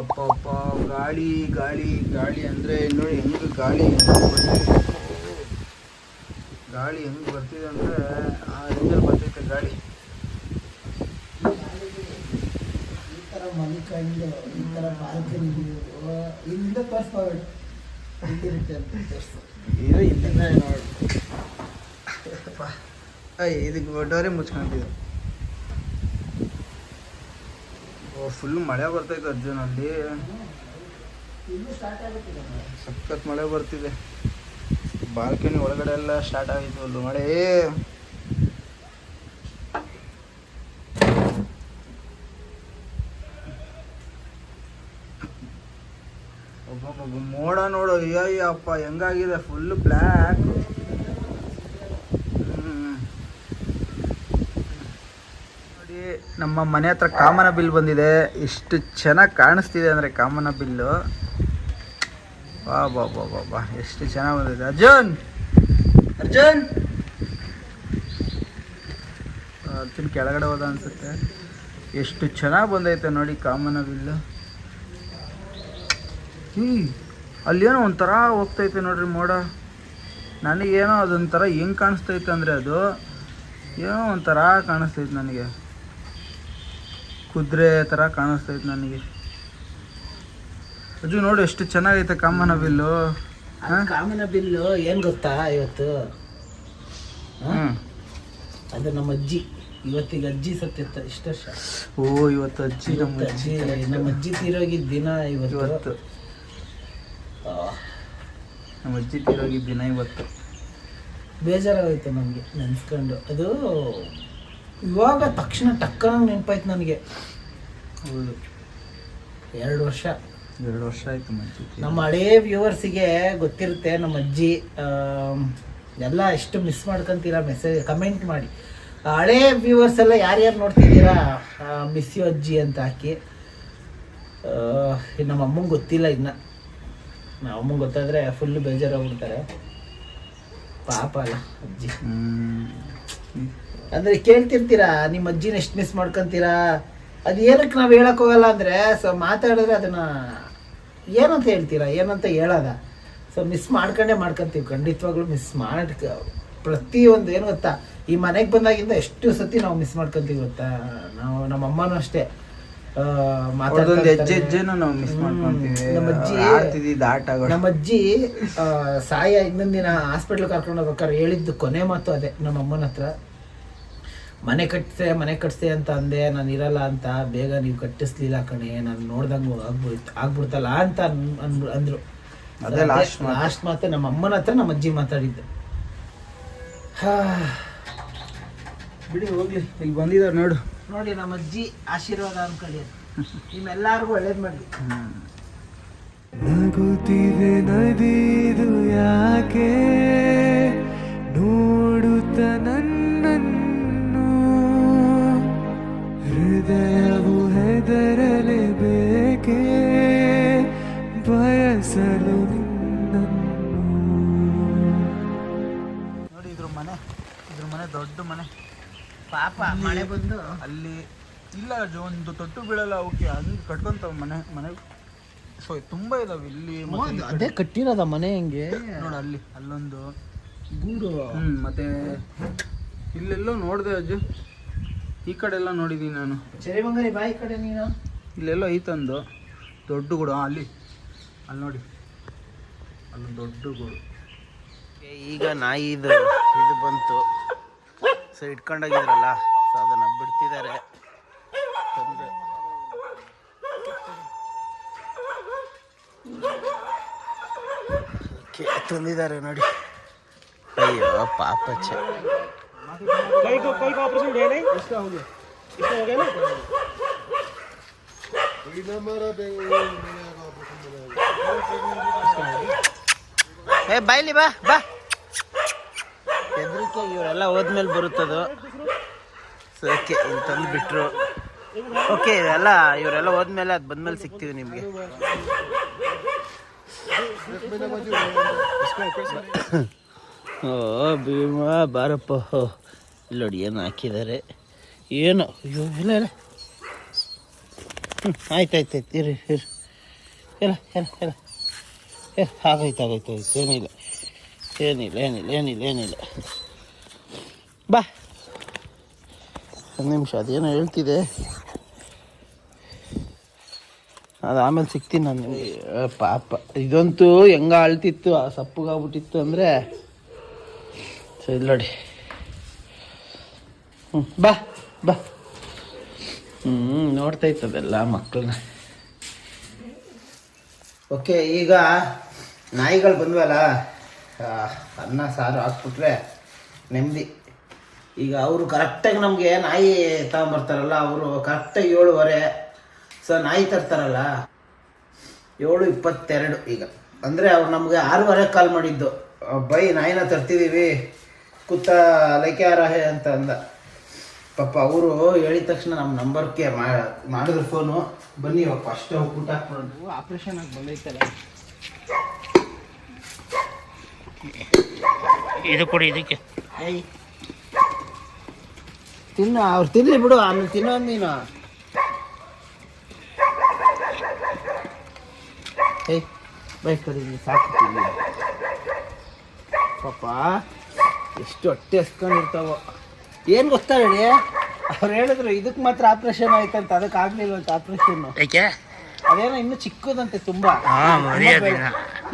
ಅಪ್ಪ ಗಾಳಿ ಗಾಳಿ ಗಾಳಿ ಅಂದರೆ ನೋಡಿ ಹೆಂಗೆ ಗಾಳಿ ಗಾಳಿ ಹೆಂಗೆ ಬರ್ತಿದೆ ಅಂದರೆ ಆ ರೇಂಜಲ್ಲಿ ಬರ್ತೈತೆ ಗಾಳಿ. ಈ ಥರ ಮಲ್ಕೊಂಡು ಈ ಥರ ಬಾಲ್ಕನಿ ಇಲ್ಲಿಂದ ತೋರಿಸ್ಬೋದು ಹಿಂದಿರುತ್ತೆ ಅಂತ ತೋರಿಸು ಇದು ಇಲ್ಲಿಂದ ನೋಡಿ. ಇದಕ್ಕೆ ದೊಡ್ಡವರೇ ಮುಚ್ಕೊಂತಿದ್ರು ಓ ಫುಲ್ ಮಳೆ ಬರ್ತೈತೆ ಅರ್ಜುನ್, ಅಲ್ಲಿ. ಸಖತ್ ಮಳೆ ಬರ್ತಿದೆ. ಬಾಲ್ಕನಿ ಒಳಗಡೆ ಎಲ್ಲ ಸ್ಟಾರ್ಟ್ ಆಗಿತ್ತು ಅಲ್ಲೂ ಮಳೆ. ಮೋಡ ನೋಡು. ಅಯ್ಯಯ್ಯಪ್ಪ, ಹೆಂಗಾಗಿದೆ? ಫುಲ್ ಬ್ಲ್ಯಾಕ್ ನೋಡಿ ನಮ್ಮ ಮನೆ ಹತ್ರ ಕಾಮನ ಬಿಲ್ ಬಂದಿದೆ. ಎಷ್ಟು ಚೆನ್ನಾಗಿ ಕಾಣಿಸ್ತಿದೆ ಅಂದರೆ ಕಾಮನ ಬಿಲ್ಲು. ಬಾ ಬಾ ಬಾ ಬಾ ಬಾ ಎಷ್ಟು ಚೆನ್ನಾಗಿ ಬಂದಿದೆ. ಅರ್ಜುನ್! ಅರ್ಜುನ್! ಅರ್ಜುನ್ ಕೆಳಗಡೆ ಹೋದ ಅನ್ಸುತ್ತೆ. ಎಷ್ಟು ಚೆನ್ನಾಗಿ ಬಂದೈತೆ ನೋಡಿ ಕಾಮನ ಬಿಲ್ಲು. ಅಲ್ಲಿ ಅಲ್ಲೇನೋ ಒಂಥರ ಹೋಗ್ತೈತೆ ನೋಡ್ರಿ ಮೋಡ. ನನಗೇನೋ ಅದೊಂಥರ ಹೆಂಗೆ ಕಾಣಿಸ್ತೈತೆ ಅಂದರೆ ಅದು. ಏನೋ ಒಂಥರ ಕಾಣಿಸ್ತೈತೆ ನನಗೆ. ಕುದುರೆ ಥರ ಕಾಣಿಸ್ತೈತೆ ನನಗೆ. ಅಜ್ಜು ನೋಡು ಎಷ್ಟು ಚೆನ್ನಾಗೈತೆ ಕಾಮನ ಬಿಲ್ಲು. ಕಾಮನ ಬಿಲ್ಲು ಏನು ಗೊತ್ತಾ ಇವತ್ತು? ಅದು ನಮ್ಮ ಅಜ್ಜಿ. ಇವತ್ತಿಗೆ ಅಜ್ಜಿ ಸತ್ತಿತ್ತ ಇಷ್ಟು ಓ ಇವತ್ತು ಅಜ್ಜಿ ನಮ್ಮ ಅಜ್ಜಿ ನಮ್ಮ ಅಜ್ಜಿ ತೀರೋಗಿದ್ದ ದಿನ ಇವತ್ತು. ನಮ್ಮ ಅಜ್ಜಿ ತೀರೋಗಿದ್ದ ದಿನ ಇವತ್ತು. ಬೇಜಾರಾಗೋಯ್ತು ನನಗೆ ನೆನ್ಸ್ಕೊಂಡು. ಅದು ಇವಾಗ ತಕ್ಷಣ ಟಕ್ಕನ ನೆನಪಾಯ್ತು ನನಗೆ. ಹೌದು. ಎರಡು ವರ್ಷ. ಎರಡು ವರ್ಷ ಆಯ್ತು ನಮ್ಮ ಹಳೇ ವ್ಯೂವರ್ಸಿಗೆ ಗೊತ್ತಿರುತ್ತೆ ನಮ್ಮ ಅಜ್ಜಿ ಎಲ್ಲ ಎಷ್ಟು ಮಿಸ್ ಮಾಡ್ಕೊಂತೀರ ಮೆಸೇಜ್ ಕಮೆಂಟ್ ಮಾಡಿ. ಹಳೇ ವ್ಯೂವರ್ಸ್ ಎಲ್ಲ ಯಾರ್ಯಾರು ನೋಡ್ತಿದ್ದೀರಾ? ಮಿಸ್ ಯು ಅಜ್ಜಿ ಅಂತ ಹಾಕಿ. ನಮ್ಮ ಅಮ್ಮಂಗೆ ಗೊತ್ತಿಲ್ಲ ಇನ್ನು. ನಮ್ಮ ಅಮ್ಮಂಗೆ ಗೊತ್ತಾದರೆ ಫುಲ್ ಬೇಜಾರಾಗ್ಬಿಡ್ತಾರೆ. ಪಾಪ ಅಲ್ಲ ಅಜ್ಜಿ. ಅಂದ್ರೆ ಕೇಳ್ತಿರ್ತೀರಾ ನಿಮ್ಮ ಅಜ್ಜಿನ ಎಷ್ಟು ಮಿಸ್ ಮಾಡ್ಕೊಂತೀರಾ? ಅದು ಏನಕ್ಕೆ ನಾವು ಹೇಳಕ್ ಹೋಗಲ್ಲ ಅಂದ್ರೆ ಸೊ ಮಾತಾಡಿದ್ರೆ ಅದನ್ನ ಏನಂತ ಹೇಳ್ತೀರಾ? ಏನಂತ ಹೇಳೋದ ಸೊ ಮಿಸ್ ಮಾಡ್ಕೊಂಡೇ ಮಾಡ್ಕೊಂತೀವಿ ಖಂಡಿತವಾಗ್ಲೂ ಮಿಸ್ ಮಾಡ್ಕ ಪ್ರತಿಯೊಂದು ಏನು ಗೊತ್ತಾ? ಈ ಮನೆಗೆ ಬಂದಾಗಿಂದ ಎಷ್ಟು ಸತಿ ನಾವು ಮಿಸ್ ಮಾಡ್ಕೊಂತೀವಿ ಗೊತ್ತಾ? ನಾವು ನಮ್ಮ ಅಮ್ಮನೂ ಅಷ್ಟೇ. ನಮ್ಮ ಅಜ್ಜಿ ಸಾಯ ಇನ್ನೊಂದಿನ ದಿನ ಹಾಸ್ಪಿಟ್ಲ್ ಕರ್ಕೊಂಡು ಹೋಗ್ಬೇಕಾದ್ರೆ ಹೇಳಿದ್ದು ಕೊನೆ ಮಾತು ಅದೇ ನಮ್ಮ ಅಮ್ಮನ ಹತ್ರ. ಮನೆ ಕಟ್ಟಿಸೆ ಮನೆ ಕಟ್ಟಿಸೆ ಅಂತ ಅಂದೆ ನಾನು ಇರಲ್ಲ ಅಂತ ಬೇಗ ನೀವು ಕಟ್ಟಿಸ್ಲಿಲ್ಲ ಕಣೆ ನಾನು ನೋಡ್ದಂಗೆ ಆಗ್ಬಿಡ್ತು ಆಗ್ಬಿಡ್ತಲ್ಲ ಅಂತ ಅನ್- ಅಂದ್ರು ಅದೇ. ಲಾಸ್ಟ್ ಮಾತು. ನಮ್ಮ ಅಮ್ಮನ ಹತ್ರ ನಮ್ಮ ಅಜ್ಜಿ ಮಾತಾಡಿದ್ದೆ. ಹಾ. ಬಿಡಿ ಹೋಗ್ಲಿ. ಇಲ್ಲಿ ಬಂದಿದ್ದಾರೆ ನೋಡು. ನೋಡಿ ನಮ್ಮ ಅಜ್ಜಿ ಆಶೀರ್ವಾದ ಅನ್ಕೊಳ್ಳಿ. ನಿಮ್ಮೆಲ್ಲರಿಗೂ ಒಳ್ಳೇದು ಮಾಡಿ ನಗುತ್ತಿದೆ ನದಿದು ಯಾಕೆ? ನೋಡುತ್ತ ಹೃದಯವು ಹೆದರಲೇಬೇಕೆ ಬಯಸಲು ನೋಡಿ ಇದ್ರ ಮನೆ ಇದ್ರ ಮನೆ ದೊಡ್ಡ ಮನೆ. ಪಾಪ ಮನೆ ಬಂದು ಅಲ್ಲಿ ಇಲ್ಲ ಅಜ್ಜು, ಒಂದು ತೊಟ್ಟು ಬೀಳಲ್ಲ ಅವಕ್ಕೆ. ಹಂಗೆ ಕಟ್ಕೊಂತಾವ ಮನೆ ಮನೆ. ಸೊ ತುಂಬ ಇದಾವೆ ಇಲ್ಲಿ ಮತ್ತೆ ಅದೇ ಕಟ್ಟಿರೋದ ಮನೆ ಹೆಂಗೆ? ನೋಡಿ ನೋಡು ಅಲ್ಲಿ ಅಲ್ಲೊಂದು ಗೂಡು. ಹ್ಞೂ ಮತ್ತೆ ಇಲ್ಲೆಲ್ಲೋ ನೋಡಿದೆ ಅಜ್ಜು. ಈ ಕಡೆ ಎಲ್ಲ ನೋಡಿದ್ದೀನಿ ನಾನು. ಚರಿ ಬಂಗಾರಿ ಬಾಯಿ ಕಡೆ ನೀನು? ಇಲ್ಲೆಲ್ಲೋ ಐತಂದು ದೊಡ್ಡ ಗುಡ. ಅಲ್ಲಿ. ಅಲ್ಲಿ ನೋಡಿ. ಅಲ್ಲಿ ದೊಡ್ಡ ಗುಡು. ಈಗ ನಾಯಿ ಇದು ಬಂತು. ಸೊ ಇಟ್ಕೊಂಡೋಗಿದ್ರಲ್ಲ ಸೊ ಅದನ್ನ ಬಿಡ್ತಿದ್ದಾರೆ. ತಂದು. ತಂದಿದ್ದಾರೆ ನೋಡಿ. ಅಯ್ಯೋ ಪಾಪ ಪಾಪಚ್ಚ ಏ ಬೈಲಿ ಬಾ ಬಾ. ಹೆದರಿಕೆ ಇವರೆಲ್ಲ ಹೋದ್ಮೇಲೆ ಬರುತ್ತದು. ಸೊ ಓಕೆ ಇಲ್ಲಿ ತಂದು ಬಿಟ್ರು ಓಕೆ ಇವೆಲ್ಲ ಇವರೆಲ್ಲ ಹೋದ್ಮೇಲೆ ಅದು ಬಂದ್ಮೇಲೆ ಸಿಗ್ತೀವಿ ನಿಮಗೆ. ಓ, ಭೀಮ, ಬಾರಪ್ಪ. ಇಲ್ಲಿ ನೋಡಿ ಏನು ಹಾಕಿದ್ದಾರೆ? ಏನು? ಅಯ್ಯೋ, ಇಲ್ಲ ಇಲ್ಲ. ಹ್ಞೂ ಆಯ್ತು ಆಯ್ತು ಆಯ್ತು. ಇರಿ ಇರಿ. ಇಲ್ಲ ಇಲ್ಲ ಇಲ್ಲ. ಏ, ಆಗೋಯ್ತು ಆಗೋಯ್ತು ಆಯ್ತು ಏನಿಲ್ಲ. ಏನಿಲ್ಲ ಏನಿಲ್ಲ ಏನಿಲ್ಲ ಏನಿಲ್ಲ. ಬಾ. ಒಂದು ನಿಮಿಷ, ಅದೇನೋ ಹೇಳ್ತಿದೆ. ಅದು ಆಮೇಲೆ ಸಿಗ್ತೀನಿ ನಾನು ಪಾಪ. ಇದಂತೂ ಹೆಂಗ ಅಳ್ತಿತ್ತು ಆ ಸಪ್ಪಗಾಗ್ಬಿಟ್ಟಿತ್ತು ಅಂದರೆ ಸೊ ನೋಡಿ ಹ್ಞೂ ಬಾ ಬಾ. ಹ್ಞೂ ನೋಡ್ತಾ ಇತ್ತದೆಲ್ಲ ಮಕ್ಕಳನ್ನ ಓಕೆ, ಈಗ ನಾಯಿಗಳು ಬಂದ್ವಲ್ಲ ಅನ್ನ, ಸಾರು ಹಾಕ್ಬಿಟ್ರೆ ನೆಮ್ಮದಿ. ಈಗ ಅವರು ಕರೆಕ್ಟಾಗಿ ನಮಗೆ ನಾಯಿ ತಗೊಂಬರ್ತಾರಲ್ಲ, ಅವರು ಕರೆಕ್ಟಾಗಿ ಏಳುವರೆ ಸೊ ನಾಯಿ ತರ್ತಾರಲ್ಲ, ಏಳು ಇಪ್ಪತ್ತೆರಡು ಈಗ. ಅಂದರೆ ಅವ್ರು ನಮಗೆ ಆರೂವರೆ ಕಾಲ್ ಮಾಡಿದ್ದು. ಬೈ ನಾಯಿನ ತರ್ತಿದ್ದೀವಿ ಕುತ್ತ ಲೈಕ್ಯಾರಹೆ ಅಂತ ಅಂದ. ಪಾಪ ಅವರು ಹೇಳಿದ ತಕ್ಷಣ ನಮ್ಮ ನಂಬರ್ಗೆ ಮಾಡಿದ್ರು ಫೋನು ಬನ್ನಿ ಇವಾಗ ಫಸ್ಟ್ ಊಟ ಹಾಕ್ಬಿಡೋದು ಆಪ್ರೇಷನ್ ಆಗಿ ಬಂದೈತಲ್ಲ. ಇದು ಕೊಡಿ ಇದಕ್ಕೆ. ಏಯ್. ತಿನ್ನ ಅವ್ರು ತಿನ್ಲಿ ಬಿಡು ಆಮೇಲೆ ತಿನ್ನೋ ನೀನು. ಏಯ್ ಬೈ ನೀವು ಸಾಕು ತಿನ್ನಿ. ಪಾಪ. ಎಷ್ಟು ಹೊಟ್ಟೆ ಹಸ್ಕೊಂಡಿರ್ತಾವೋ. ಏನು ಗೊತ್ತಾ ಹೇಳಿ ಅವ್ರು ಹೇಳಿದ್ರು ಇದಕ್ಕೆ ಮಾತ್ರ ಆಪ್ರೇಷನ್ ಆಯ್ತಂತ ಅದಕ್ಕೆ ಆಗ್ಲಿಲ್ವಂತ ಆಪ್ರೇಷನ್ ಯಾಕೆ ಅದೇನೋ ಇನ್ನು ಚಿಕ್ಕದಂತೆ ತುಂಬಾ.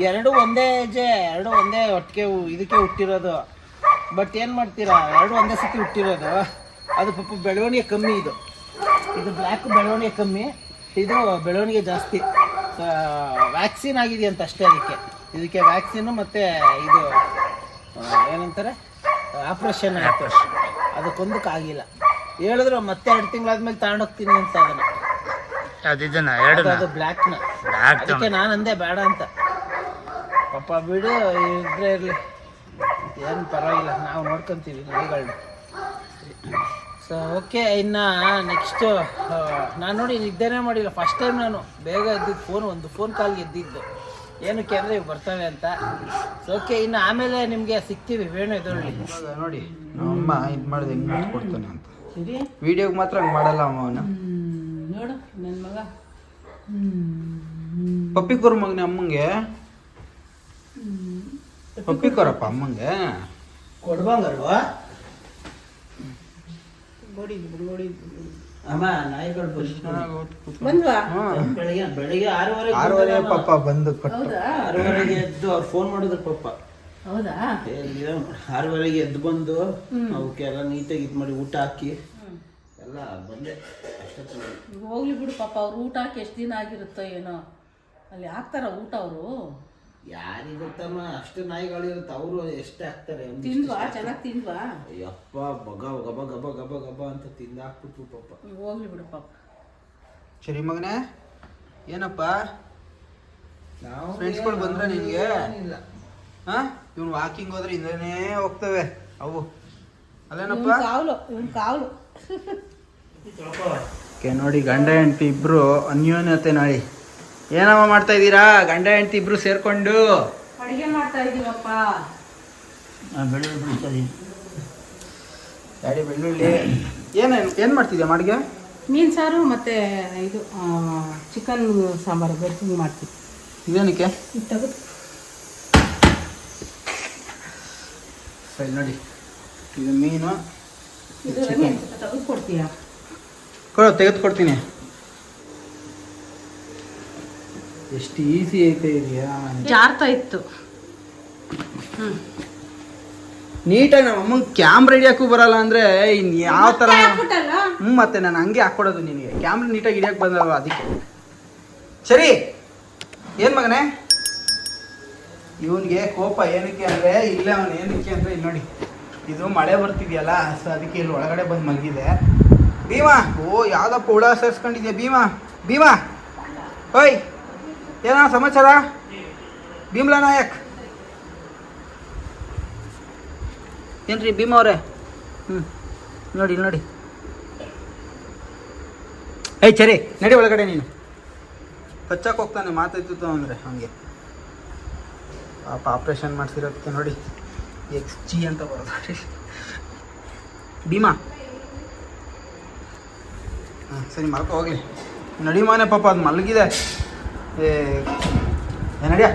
ಎರಡು ಒಂದೇ ಹೆಜ್ಜೆ ಎರಡು ಒಂದೇ ಒಟ್ಟಿಗೆ ಇದಕ್ಕೆ ಹುಟ್ಟಿರೋದು. ಬಟ್ ಏನು ಮಾಡ್ತೀರಾ? ಎರಡು ಒಂದೇ ಸತಿ ಹುಟ್ಟಿರೋದು. ಅದು ಪಾಪ ಬೆಳವಣಿಗೆ ಕಮ್ಮಿ ಇದು. ಇದು ಬ್ಲ್ಯಾಕ್ ಬೆಳವಣಿಗೆ ಕಮ್ಮಿ. ಇದು ಬೆಳವಣಿಗೆ ಜಾಸ್ತಿ. ವ್ಯಾಕ್ಸಿನ್ ಆಗಿದೆಯಂತ ಅಷ್ಟೇ ಅದಕ್ಕೆ. ಇದಕ್ಕೆ ವ್ಯಾಕ್ಸಿನ್ ಮತ್ತೆ ಇದು ಏನಂತಾರೆ? ಆಪ್ರೇಷನ್ ಆಯಿತು. ಅದಕ್ಕೊಂದಕ್ಕೆ ಆಗಿಲ್ಲ. ಹೇಳಿದ್ರು ಮತ್ತೆ ಎರಡು ತಿಂಗಳಾದ್ಮೇಲೆ ತಗೊಂಡೋಗ್ತೀನಿ ಅಂತ ಅದನ್ನ. ಅದು- ಅದು ಬ್ಲ್ಯಾಕ್ನ ಅದಕ್ಕೆ ನಾನು ಅಂದೆ ಬೇಡ ಅಂತ. ಪಾಪ ಬಿಡು ಇದ್ರೆ ಇರಲಿ. ಏನು ಪರವಾಗಿಲ್ಲ ನಾವು ನೋಡ್ಕೊಂತೀವಿ ನಾಯಿಗಳನ್ನ ಸೊ ಓಕೆ ಇನ್ನು ನೆಕ್ಸ್ಟು ನಾನು ನೋಡಿ ನಿದ್ದೆನೇ ಮಾಡಿಲ್ಲ. ಫಸ್ಟ್ ಟೈಮ್ ನಾನು. ಬೇಗ ಎದ್ದಿದ್ದು ಫೋನ್ ಒಂದು ಫೋನ್ ಕಾಲ್ಗೆ ಎದ್ದಿದ್ದು. ಏನಕ್ಕೆ ಕೇಂದ್ರ ಇವು ಬರ್ತವೆ ಅಂತ. ಓಕೆ ಇನ್ನು ಆಮೇಲೆ ನಿಮಗೆ ಸಿಗ್ತೀವಿ ವೇಣು ಇದರಲ್ಲಿ ನೋಡಿ ನಮ್ಮಮ್ಮ ಇದು ಮಾಡಿದೆ ಹೆಂಗೆ ಕೊಡ್ತಾನೆ ಅಂತ. ವಿಡಿಯೋಗೆ ಮಾತ್ರ ಹಂಗೆ ಮಾಡಲ್ಲ ಅಮ್ಮ ಅವನು. ನೋಡು ನನ್ನ ಮಗ. ಪಪ್ಪಿ ಕೊರು ಮಗನೇ ಅಮ್ಮಂಗೆ? ಪಪ್ಪಿ ಕೊರಪ್ಪ ಅಮ್ಮಂಗೆ? ಕೊಡ್ಬಂಗಲ್ವಾ ಅಮ್ಮ ನಾಯಿಗಳು ಬಂದು ಬಂದ್ವಾ? ಬೆಳಿಗ್ಗೆ ಬೆಳಿಗ್ಗೆ ಆರೂವರೆ ಆರೂವರೆ ಪಾಪ ಬಂದು ಕೊಟ್ಟು ಹೌದಾ? ಆರೂವರೆಗೆ ಎದ್ದು ಅವ್ರು ಫೋನ್ ಮಾಡಿದ್ರು ಪಾಪ. ಹೌದಾ? ಆರೂವರೆಗೆ ಎದ್ದು ಬಂದು ಅವಕ್ಕೆಲ್ಲ ನೀಟಾಗಿ ಇದು ಮಾಡಿ ಊಟ ಹಾಕಿ ಎಲ್ಲ ಬಂದೆ. ಹೋಗ್ಲಿ ಬಿಡು ಪಾಪ ಅವ್ರು ಊಟ ಹಾಕಿ ಎಷ್ಟು ದಿನ ಆಗಿರುತ್ತೋ ಏನೋ. ಅಲ್ಲಿ ಹಾಕ್ತಾರ ಊಟ ಅವರು. ಯಾರಿಗ್ ಗೊತ್ತಮ್ಮ ಅಷ್ಟು ನಾಯಿಗಳು ಇರುತ್ತೆ ಅವರು ಎಷ್ಟೇ ಹಾಕ್ತಾರೆ ಒಂದಿಷ್ಟು ತಿಂದ್ವಾ? ಚೆನ್ನಾಗಿ ತಿಂದ್ವಾ? ಯಪ್ಪ ಬಗ ಗಬ ಗಬ ಗಬ ಗಬ ಅಂತ ತಿಂದ ಹಾಕ್ಬಿಟ್ರು ಪಾಪ. ಹೋಗ್ಲಿ ಬಿಡು ಪಾಪ. ಸರಿ ಮಗನೇ ಏನಪ್ಪ? ನಾವು ಫ್ರೆಂಡ್ಸ್ಗಳು ಬಂದ್ರೆ ನಿನಗೆ? ಏನಿಲ್ಲ. ಹಾ? ಇವ್ನು ವಾಕಿಂಗ್ ಹೋದ್ರೆ ಹಿಂದೆನೇ ಹೋಗ್ತವೆ. ಅವು. ಅಲ್ಲೇನಪ್ಪ? ಕಾವಲು ಇವ್ನು ಕಾವಲು. ಓಕೆ ನೋಡಿ ಗಂಡ ಹೆಂಡತಿ ಇಬ್ರು ಅನ್ಯೋನ್ಯತೆ ನೋಡಿ ಏನಮ್ಮ ಮಾಡ್ತಾ ಇದ್ದೀರಾ? ಗಂಡ ಹೆಂಡತಿ ಇಬ್ರು ಸೇರ್ಕೊಂಡು? ಅಡಿಗೆ ಮಾಡ್ತಾ ಇದೀವಪ್ಪ. ಬೆಳ್ಳುಳ್ಳಿ ಬಿಡಿಸ್ತಾ ಗಾಡಿ ಬೆಳ್ಳುಳ್ಳಿ. ಏನೇನು ಏನು ಮಾಡ್ತಿದ್ಯಾ ಮಾಡಿಗೆ ಮೀನು ಸಾರು ಮತ್ತು ಇದು ಚಿಕನ್ ಸಾಂಬಾರು ಬೆರ್ಸಿಂಗ್ ಮಾಡ್ತೀವಿ. ಇದೇನಕ್ಕೆ? ಇದು ತೆಗೆದು. ಸರಿ ನೋಡಿ. ಇದು ಮೀನು ತೆಗೆದು ಕೊಡ್ತೀಯಾ? ಕೊಡು ತೆಗೆದು ಕೊಡ್ತೀನಿ. ಎಷ್ಟು ಈಸಿ ಐತೆ ಇದೆಯಾ? ಜಾರ್ತಾ ಇತ್ತು. ನೀಟಾಗಿ ನಮ್ಮ ಅಮ್ಮಂಗೆ ಕ್ಯಾಮ್ರಾ ಹಿಡಿಯೋಕ್ಕೂ ಬರಲ್ಲ ಅಂದರೆ ಇನ್ನು ಯಾವ ಥರ ಹಾಕ್ಬಿಟ್ಟಲ್ಲ ಹ್ಞೂ ಮತ್ತೆ ನಾನು ಹಂಗೆ ಹಾಕ್ಕೊಡೋದು ನಿನಗೆ. ಕ್ಯಾಮ್ರಾ ನೀಟಾಗಿ ಹಿಡಿಯಕ್ ಬಂದಲ್ಲ ಅದಕ್ಕೆ? ಸರಿ ಏನು ಮಗನೇ? ಇವನಿಗೆ ಕೋಪ ಏನಕ್ಕೆ ಅಂದರೆ ಇಲ್ಲೇ ಅವನು ಏನಕ್ಕೆ ಅಂದರೆ ಇಲ್ಲಿ ನೋಡಿ. ಇದು ಮಳೆ ಬರ್ತಿದೆಯಲ್ಲ ಸೊ ಅದಕ್ಕೆ ಇಲ್ಲಿ ಒಳಗಡೆ ಬಂದು ಮಲಗಿದೆ. ಭೀಮಾ ಓ ಯಾವ್ದಪ್ಪ ಹುಳ ಸೇರಿಸ್ಕೊಂಡಿದ್ಯಾ ಭೀಮಾ? ಭೀಮಾ ಓಯ್ ಏನೋ ಸಮಾಚಾರ? ಭೀಮ್ಲಾ ನಾಯಕ್. ಏನ್ರಿ ಭೀಮ ಅವರೇ? ಹ್ಞೂ ನೋಡಿ ನೋಡಿ. ಐ ಚರಿ, ನಡಿ ಒಳಗಡೆ ನೀನು. ಹಚ್ಚಕ್ಕೆ ಹೋಗ್ತಾನೆ ಮಾತಾಯ್ತಿತ್ತು ಅಂದರೆ ಹಂಗೆ. ಪಾಪ ಆಪ್ರೇಷನ್ ಮಾಡಿಸಿರೋದಕ್ಕೆ ನೋಡಿ ಎಕ್ಸ್ ಜಿ ಅಂತ ಬರೋದು ಭೀಮಾ. ಹಾಂ ಸರಿ, ಮಲ್ಕೋ, ಹೋಗ್ಲಿ. ನಡಿ ಮಾನೆ ಪಾಪ, ಅದು ಮಲಗಿದೆ. ನಡಿಯ.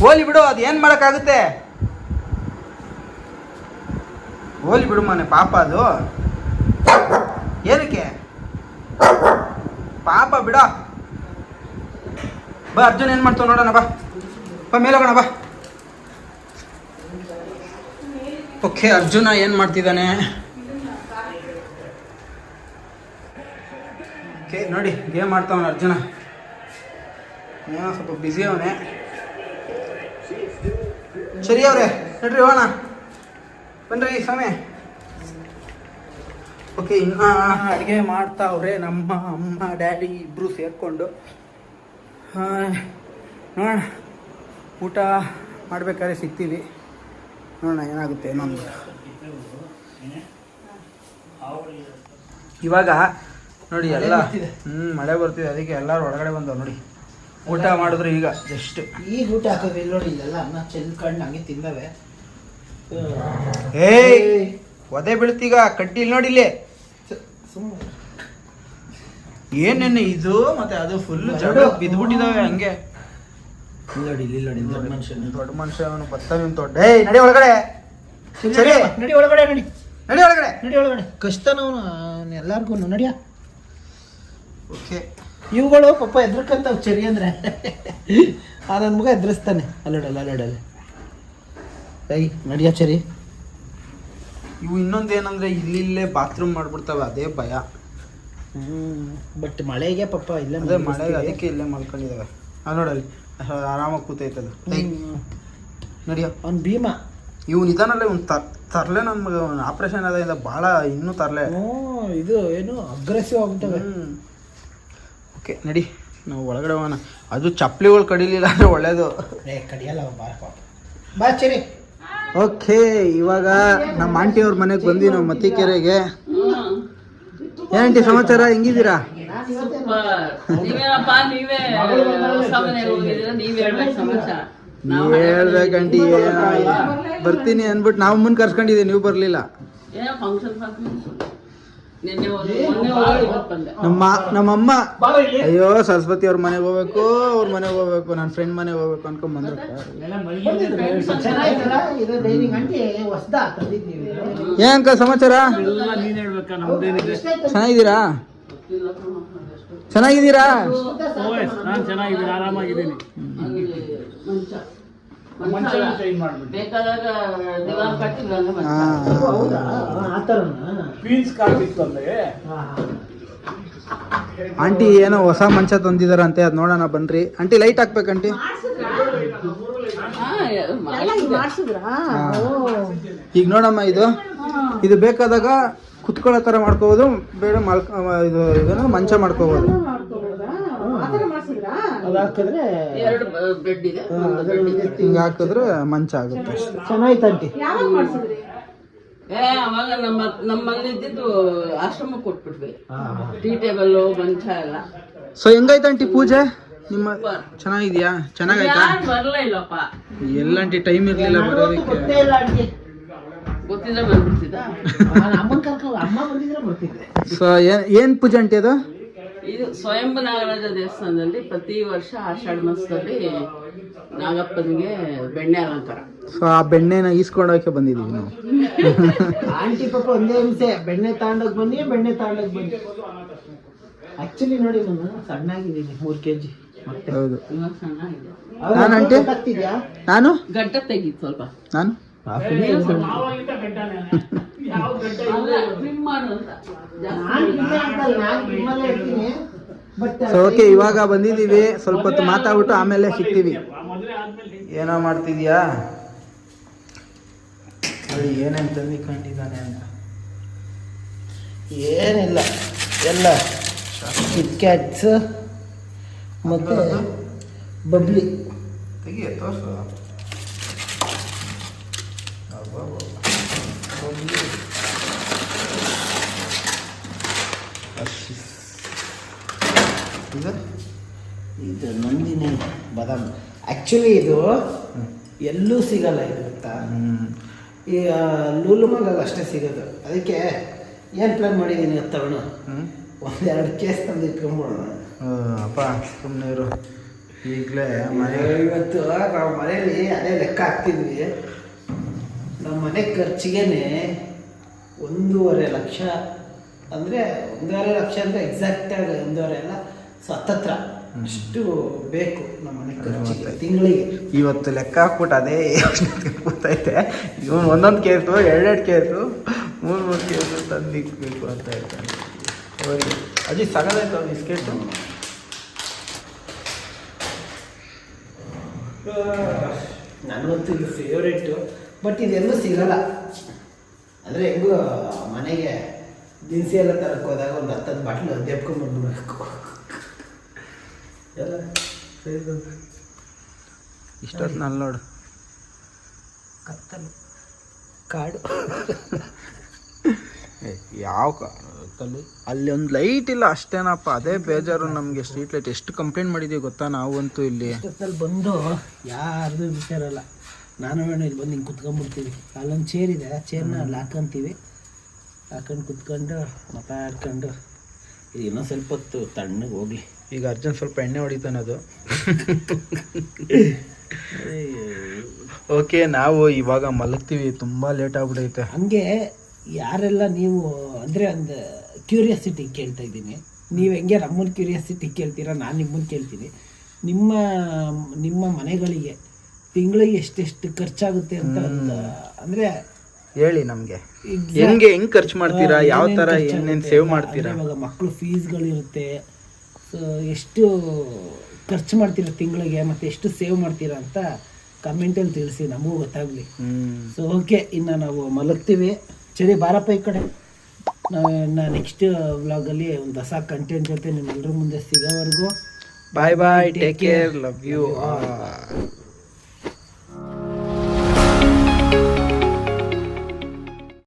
ಹೋಲಿ ಬಿಡು, ಅದು ಏನು ಮಾಡೋಕ್ಕಾಗುತ್ತೆ? ಹೋಲಿ ಬಿಡು ಮನೆ, ಪಾಪ ಅದು. ಏನಕ್ಕೆ? ಪಾಪ ಬಿಡ. ಬಾ, ಅರ್ಜುನ್ ಏನು ಮಾಡ್ತಾವ ನೋಡೋಣ, ಬಾ. ಬಾ, ಮೇಲೋಗೋಣ, ಬಾ. ಓಕೆ, ಅರ್ಜುನ ಏನು ಮಾಡ್ತಿದ್ದಾನೆ? ಓಕೆ, ನೋಡಿ, ಗೇಮ್ ಮಾಡ್ತಾವನ ಅರ್ಜುನ. ಏನೋ ಸ್ವಲ್ಪ ಬ್ಯುಸಿ ಅವನೇ. ಸರಿ ಅವ್ರೆ ನಡ್ರಿ ಹೋಗೋಣ. ಬನ್ರಿ ಸ್ವಾಮಿ. ಓಕೆ ಇನ್ನು ಅಡುಗೆ ಮಾಡ್ತಾವ್ರೆ ನಮ್ಮ ಅಮ್ಮ ಡ್ಯಾಡಿ ಇಬ್ಬರು ಸೇರಿಕೊಂಡು. ನೋಡೋಣ. ಊಟ ಮಾಡ್ಬೇಕಾದ್ರೆ ಸಿಗ್ತೀವಿ. ನೋಡೋಣ ಏನಾಗುತ್ತೆ ಏನೋ ಒಂದು ಇವಾಗ ನೋಡಿ ಎಲ್ಲ ಹ್ಞೂ ಮಳೆ ಬರ್ತಿದೆ. ಅದಕ್ಕೆ ಎಲ್ಲರೂ ಒಳಗಡೆ ಬಂದವು ನೋಡಿ. ಊಟ ಮಾಡಿದ್ರು ಈಗ ಜಸ್ಟ್ ಈಗ ಊಟ ಹಾಕೋದು ಇಲ್ಲಿ ನೋಡಿ ಇಲ್ಲೆಲ್ಲ ಅನ್ನ ಚೆಲ್ಕೊಂಡು ಹಂಗೆ ತಿಂದವೆ. ಏಯ್ ಒದೆ ಬೀಳ್ತೀಗ ಕಟ್ಟಿ ಇಲ್ಲಿ ನೋಡಿ ಇಲ್ಲಿ. ಸುಮ್ಮನೆ ಏನೇನು ಇದು? ಮತ್ತೆ ಅದು ಫುಲ್. ಜಡ ಬಿದ್ಬಿಟ್ಟಿದಾವೆ ಹಂಗೆ. ನೋಡಿ ಇಲ್ಲಿ ನೋಡಿ ದೊಡ್ಡ ಮನುಷ್ಯ ದೊಡ್ಡ ಮನುಷ್ಯ ಅವನು ಬತ್ತ ನಿಮ್ ದೊಡ್ಡ ಏಯ್ ನಡಿ ಒಳಗಡೆ. ಸರಿ ನಡಿ ಒಳಗಡೆ ನಡಿ. ನಡಿ ಒಳಗಡೆ. ನಡಿ ಒಳಗಡೆ. ಕಷ್ಟನವನು ಎಲ್ಲಾರ್ಗು ನಡಿಯ. ಓಕೆ. ಇವುಗಳು ಪಾಪ ಎದ್ರಕಂತಾವ್ ಚರಿ ಅಂದ್ರೆ. ಆ ನನ್ನ ಮಗ ಎದ್ರಿಸ್ತಾನೆ ಅಲ್ಲೋಡಲ್ಲ ಅಲ್ಲೋಡಲ್ಲ. ಐ ನಡಿಯ ಚರಿ. ಇವು ಇನ್ನೊಂದು ಏನಂದ್ರೆ ಇಲ್ಲಿ ಇಲ್ಲೇ ಬಾತ್ರೂಮ್ ಮಾಡ್ಬಿಡ್ತಾವೆ ಅದೇ ಭಯ. ಹ್ಮ್ ಬಟ್ ಮಳೆಗೆ ಪಾಪ ಇಲ್ಲೇ ಅದೇ ಮಳೆಗೆ ಅದಕ್ಕೆ ಇಲ್ಲೇ ಮಲ್ಕೊಂಡಿದಾವೆ. ಆ ನೋಡಲ್ಲಿ ಆರಾಮಾಗಿ ಕೂತೈತದು ನಡಿಯ. ಅವ್ನು ಭೀಮ. ಇವು ನಿಧಾನಲ್ಲ ಇವ್ನು ತರ್ ತರಲೆ ನನ್ನ ಮಗ ಆಪ್ರೇಷನ್ ಆದ ಭಾಳ ಇನ್ನೂ ತರಲೆ. ಹ್ಞೂ ಇದು ಏನು ಅಗ್ರೆಸಿವ್ ಆಗ್ಬಿಟ್ಟವೆ ಓಕೆ ನಡಿ. ನಾವು ಒಳಗಡೆ ಹೋಗೋಣ. ಅದು ಚಪ್ಪಲಿಗಳು ಕಡಿಲಿಲ್ಲ ಅಂದರೆ ಒಳ್ಳೇದು. ಕಡಿಯಲ್ಲ ಬಾ ಚರಿ. ಓಕೆ ಇವಾಗ ನಮ್ಮ ಆಂಟಿ ಅವ್ರ ಮನೆಗೆ ಬಂದ್ವಿ ನಾವು ಮತ್ತಿಕೆರೆಗೆ. ಏನಂಟಿ ಸಮಾಚಾರ? ಹೆಂಗಿದ್ದೀರಾ? ನೀವೇನಪ್ಪ ನೀವೇ ಹೇಳ್ಬೇಕಂಟಿ. ಬರ್ತೀನಿ ಅಂದ್ಬಿಟ್ಟು ನಾವು ಮುಂದೆ ಕರ್ಸ್ಕೊಂಡಿದ್ದೀವಿ ನೀವು ಬರಲಿಲ್ಲ. ನಮ್ಮ ನಮ್ಮಮ್ಮ. ಅಯ್ಯೋ ಸರಸ್ವತಿ ಅವ್ರ ಮನೆಗೆ ಹೋಗ್ಬೇಕು ಅವ್ರ ಮನೆಗೆ ಹೋಗ್ಬೇಕು ನನ್ನ ಫ್ರೆಂಡ್ ಮನೆಗೆ ಹೋಗ್ಬೇಕು ಅನ್ಕೊಂಡ್ ಬಂದ್ರು ಸಮಾಚಾರ? ಚೆನ್ನಾಗಿದ್ದೀರಾ? ಚೆನ್ನಾಗಿದ್ದೀರಾ? ಮಂಚ. ಬೇಕಾದಾಗ ದಿವಾನ್ ಕಟ್ಟಿಲ್ಲ ಅಂದ್ರೆ ಹಾ. ಹೌದಾ? ಆ ಥರನಾ ಆಂಟಿ ಏನೋ ಹೊಸ ಮಂಚ ತಂದಿದಾರಂತೆ ಅದ್ ನೋಡೋಣ ಬನ್ರಿ. ಆಂಟಿ ಲೈಟ್ ಹಾಕ್ಬೇಕು ಆಂಟಿ. ಈಗ ನೋಡಮ್ಮ ಇದು. ಇದು ಬೇಕಾದಾಗ ಕುತ್ಕೊಳ್ಳೋ ತರ ಮಾಡ್ಕೋಬಹುದು ಬೇಡ ಮಲ್ಕ ಇದು ಇದನ್ನು ಮಂಚ ಮಾಡ್ಕೋಬೋದು. ಅದು ಹಾಕಿದ್ರೆ ಎರಡು ಬೆಡ್ ಇದೆ ಒಂದು ಬೆಡ್ ಹಿಂಗೆ ಹಾಕಿದ್ರೆ ಮಂಚ ಆಗುತ್ತೆ ಚೆನ್ನಾಯ್ತು ಆಂಟಿ ಏ ಅವಾಗ ನಮ್ಮ ನಮ್ಮಲ್ಲಿ ಇದ್ದಿದ್ದು ಆಶ್ರಮ ಕೊಟ್ಬಿಟ್ವಿ. ಟೀ ಟೇಬಲ್ ಮಂಚ ಎಲ್ಲ. ಸೊ ಹೆಂಗಾಯ್ತು ಆಂಟಿ ಪೂಜೆ? ನಿಮ್ಮ ಚೆನ್ನಾಗಿದ್ಯಾ? ಚೆನ್ನಾಗೈತ ಎಲ್ಲ ಬರ್ಲೇ ಇಲ್ಲಪ್ಪ. ಎಲ್ಲಂಟಿ ಟೈಮ್ ಇರಲಿಲ್ಲ ಬರೋದಕ್ಕೆ. ಗೊತ್ತಿದ್ರೆ ಬಂದ್ಬಿಡ್ತಿದ್ದ ಅಮ್ಮನ ಕರ್ಕೊಂಡು ಅಮ್ಮ ಬಂದಿದ್ರೆ ಬರ್ತಿದ್ದೆ. ಸೊ ಏನ್ ಏನ್ ಪೂಜೆ ಆಂಟಿ ಅದು? ಇದು ಸ್ವಯಂಭು ನಾಗರಾಜ ದೇವಸ್ಥಾನದಲ್ಲಿ ಪ್ರತಿ ವರ್ಷ ಆಷಾಢ ಮಾಸದಲ್ಲಿ ನಾಗಪ್ಪನಿಗೆ ಬೆಣ್ಣೆ ಅಲಂಕಾರ. ಸೊ ಆ ಬೆಣ್ಣೆನ ಈಸ್ಕೊಂಡೋಕೆ ಬಂದಿದ್ದೀವಿ ನಾವು. ಆಂಟಿ ಪಾಪ ಒಂದೇ ಹಿಂಸೆ ಬೆಣ್ಣೆ ತಾಂಡಕ್ ಬನ್ನಿ ಬೆಣ್ಣೆ ತಾಂಡಕ್ ಬನ್ನಿ. ಆಕ್ಚುಲಿ ನೋಡಿ ನಾನು ಸಣ್ಣಾಗಿದ್ದೀನಿ ಮೂರ್ ಕೆ ಜಿ ಮತ್ತೆ. ಹೌದು. ನಾನು ಗಡ್ಡ ತೆಗೀತು ಸ್ವಲ್ಪ. ನಾನು? ಸೊ ಓಕೆ ಇವಾಗ ಬಂದಿದ್ದೀವಿ. ಸ್ವಲ್ಪ ಹೊತ್ತು ಮಾತಾಡ್ಬಿಟ್ಟು ಆಮೇಲೆ ಸಿಗ್ತೀವಿ. ಏನೋ ಮಾಡ್ತಿದ್ಯಾ ಅದು ಏನೇನು ತಂದಿಕೊಂಡಿದ್ದಾನೆ ಅಂತ. ಏನಿಲ್ಲ. ಎಲ್ಲ ಕಿಟ್ ಕ್ಯಾಟ್ಸ್ ಮತ್ತೆ ಬಬ್ಲಿ. ತೆಗಿಯ ತೋರ್ಸು? ಇದು? ಇದು ನಂದಿನಿ ಬಾದಾಮ್. ಆ್ಯಕ್ಚುಲಿ ಇದು ಎಲ್ಲೂ ಸಿಗಲ್ಲ ಇದು ಗೊತ್ತಾ. ಈ ಆ, ಲೂಲು ಮಾಲಲ್ಲಿ ಅಷ್ಟೇ ಸಿಗೋದು. ಅದಕ್ಕೆ ಏನು ಪ್ಲಾನ್ ಮಾಡಿದ್ದೀನಿ ತಗೊಂಡು ಒಂದೆರಡು ಕೇಸ್ ತಂದು ಇಟ್ಕೊಂಬೋಣ ಅಪ್ಪ ಸುಮ್ಮನೆ ಇರು. ಈಗಲೇ ಮನೆ ಇವತ್ತು ನಾವು ಮನೇಲಿ ಅದೇ ಲೆಕ್ಕ ಹಾಕ್ತಿದ್ವಿ. ನಮ್ಮ ಮನೆ ಖರ್ಚಿಗೆ ಒಂದೂವರೆ ಲಕ್ಷ ಅಂದರೆ ಒಂದೂವರೆ ಲಕ್ಷ ಅಂದರೆ ಎಕ್ಸಾಕ್ಟಾಗಿ ಒಂದೂವರೆ ಅಲ್ಲ ಸತತ್ರ ಹತ್ತತ್ರ ಅಷ್ಟು ಬೇಕು ನಮ್ಮ ಮನೆ ಖರ್ಚಿಗೆ ತಿಂಗಳಿಗೆ. ಇವತ್ತು ಲೆಕ್ಕ ಹಾಕ್ಬಿಟ್ಟು ಅದೇ ಗೊತ್ತೈತೆ ಕೂತೈತೆ ಇವನು ಒಂದೊಂದು ಕೇಸು ಎರಡೆರಡು ಕೇಸು ಮೂರು ಮೂರು ಕೇಸು ತಂದಿಕ್ಬೇಕು ಅಂತ ಹೇಳ್ತಾನೆ ಅಜಿ ಸಗದಾಯ್ತು ಬಿಸ್ಕೆಟು ನನಗಂತೂ ಇದು ಫೇವ್ರೇಟು ಬಟ್ ಇದೆಲ್ಲೂ ಸಿಗಲ್ಲ. ಅಂದರೆ ಹೆಂಗೂ ಮನೆಗೆ ದಿನಸಿ ಎಲ್ಲ ತರಕ್ಕೆ ಹೋದಾಗ ಒಂದು ಹತ್ತತ್ತು ಬಾಟ್ಲು ದೆಪ್ಕೊಂಡ್ಬಂದ್ಬಿಡ್ಬೇಕು ಎಲ್ಲ ಇಷ್ಟೊತ್ತು ನಾನು ನೋಡು. ಕತ್ತಲು. ಕಾಡು. ಯಾವ ಕಾಲದಲ್ಲಿ ಅಲ್ಲಿ ಒಂದು ಲೈಟ್ ಇಲ್ಲ ಅಷ್ಟೇನಪ್ಪ. ಅದೇ ಬೇಜಾರು ನಮಗೆ ಸ್ಟ್ರೀಟ್ ಲೈಟ್ ಎಷ್ಟು ಕಂಪ್ಲೇಂಟ್ ಮಾಡಿದೀವಿ ಗೊತ್ತಾ ನಾವು ಅಂತೂ ಇಲ್ಲಿ ಬಂದು ಯಾರ್ದು ವಿಚಾರಲ್ಲ ನಾನು ಹೇಳೋಣ ಇಲ್ಲಿ ಬಂದು ಹಿಂಗೆ ಕುತ್ಕೊಂಡ್ಬಿಡ್ತೀವಿ. ಅಲ್ಲೊಂದು ಚೇರ್ ಇದೆ ಚೇರ್ನ ಅಲ್ಲಿ ಹಾಕೊಂತೀವಿ. ಹಾಕೊಂಡು ಕುತ್ಕೊಂಡು ಮಾತಾಡ್ಕೊಂಡು. ಇದು ಇನ್ನೊಂದು ಸ್ವಲ್ಪ ಹೊತ್ತು ತಣ್ಣಗೆ ಹೋಗಲಿ. ಈಗ ಅರ್ಜುನ್ ಸ್ವಲ್ಪ ಎಣ್ಣೆ ಹೊಡಿತಾನೆ ಅದು. ಓಕೆ ನಾವು ಇವಾಗ ಮಲಗ್ತೀವಿ. ತುಂಬ ಲೇಟ್ ಆಗ್ಬಿಟ್ಟೈತೆ ಹಂಗೆ ಯಾರೆಲ್ಲ ನೀವು ಅಂದರೆ ಒಂದು ಕ್ಯೂರಿಯಾಸಿಟಿ ಕೇಳ್ತಾ ಇದ್ದೀನಿ. ನೀವು ಹೆಂಗೆ ನಮ್ಮನ್ನ ಕ್ಯೂರಿಯಾಸಿಟಿ ಕೇಳ್ತೀರಾ ನಾನು ನಿಮ್ಮನ್ನು ಕೇಳ್ತೀನಿ. ನಿಮ್ಮ ನಿಮ್ಮ ಮನೆಗಳಿಗೆ ತಿಂಗಳಿಗೆ ಎಷ್ಟೆಷ್ಟು ಖರ್ಚಾಗುತ್ತೆ ಅಂತ ಅಂದ್ರೆ ಅಂದರೆ ಹೇಳಿ ನಮ್ಗೆ. ಹೆಂಗೆ ಹೆಂಗ್ ಖರ್ಚು ಮಾಡ್ತೀರಾ? ಯಾವ ತರ ಏನೇನ್ ಸೇವ್ ಮಾಡ್ತೀರಾ? ಇವಾಗ ಮಕ್ಕಳು ಫೀಸ್ಗಳಿರುತ್ತೆ. ಸೊ ಎಷ್ಟು ಖರ್ಚು ಮಾಡ್ತೀರಾ ತಿಂಗಳಿಗೆ? ಮತ್ತೆ ಎಷ್ಟು ಸೇವ್ ಮಾಡ್ತೀರಾ ಅಂತ ಕಮೆಂಟಲ್ಲಿ ತಿಳಿಸಿ ನಮಗೂ ಗೊತ್ತಾಗ್ಲಿ. ಸೊ ಓಕೆ ಇನ್ನು ನಾವು ಮಲಗ್ತೀವಿ. ಸರಿ ಬಾರಪ್ಪ ಈ ಕಡೆ. ನಾ ನೆಕ್ಸ್ಟ್ ವ್ಲಾಗಲ್ಲಿ ಒಂದು ಹೊಸ ಕಂಟೆಂಟ್ ಜೊತೆ ನಿಮ್ಮೆಲ್ಲರ ಮುಂದೆ ಸಿಗೋವರೆಗೂ. Bye bye take care love you